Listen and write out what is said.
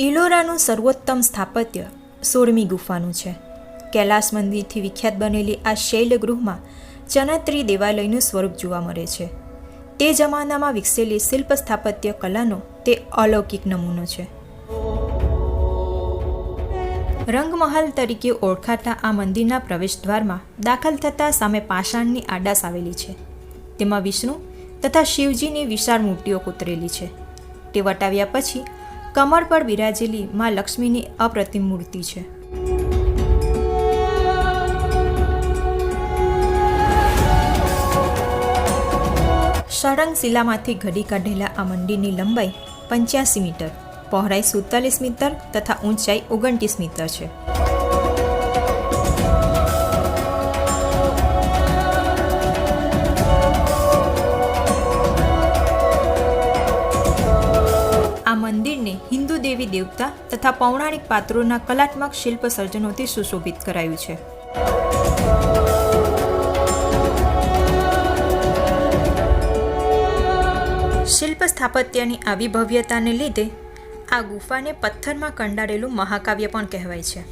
ઇલોરાનું સર્વોત્તમ સ્થાપત્ય સોળમી ગુફાનું છે. કૈલાસ મંદિરથી વિખ્યાત બનેલી આ શૈલગૃહમાં ચનત્રી દેવાલયનું સ્વરૂપ જોવા મળે છે. તે જમાનામાં વિકસેલી શિલ્પ સ્થાપત્ય કલાનો તે અલૌકિક નમૂનો છે. રંગમહલ તરીકે ઓળખાતા આ મંદિરના પ્રવેશદ્વારમાં દાખલ થતાં સામે પાષાણની આડાસ આવેલી છે. તેમાં વિષ્ણુ તથા શિવજીની વિશાળ મૂર્તિઓ કોતરેલી છે. તે વટાવ્યા પછી કમર પર બિરાજેલી માં લક્ષ્મીની અપ્રતિમ મૂર્તિ છે. સળંગ શિલામાંથી ઘડી કાઢેલા આ મંદિરની લંબાઈ પંચ્યાસી મીટર, પહોળાઈ સુડતાલીસ મીટર તથા ઊંચાઈ ઓગણત્રીસ મીટર છે. મંદિરને હિન્દુ દેવી દેવતા તથા પૌરાણિક પાત્રોના કલાત્મક શિલ્પ સર્જનોથી સુશોભિત કરાયું છે. શિલ્પ સ્થાપત્યની આવી ભવ્યતાને લીધે આ ગુફાને પથ્થરમાં કંડારેલું મહાકાવ્ય પણ કહેવાય છે.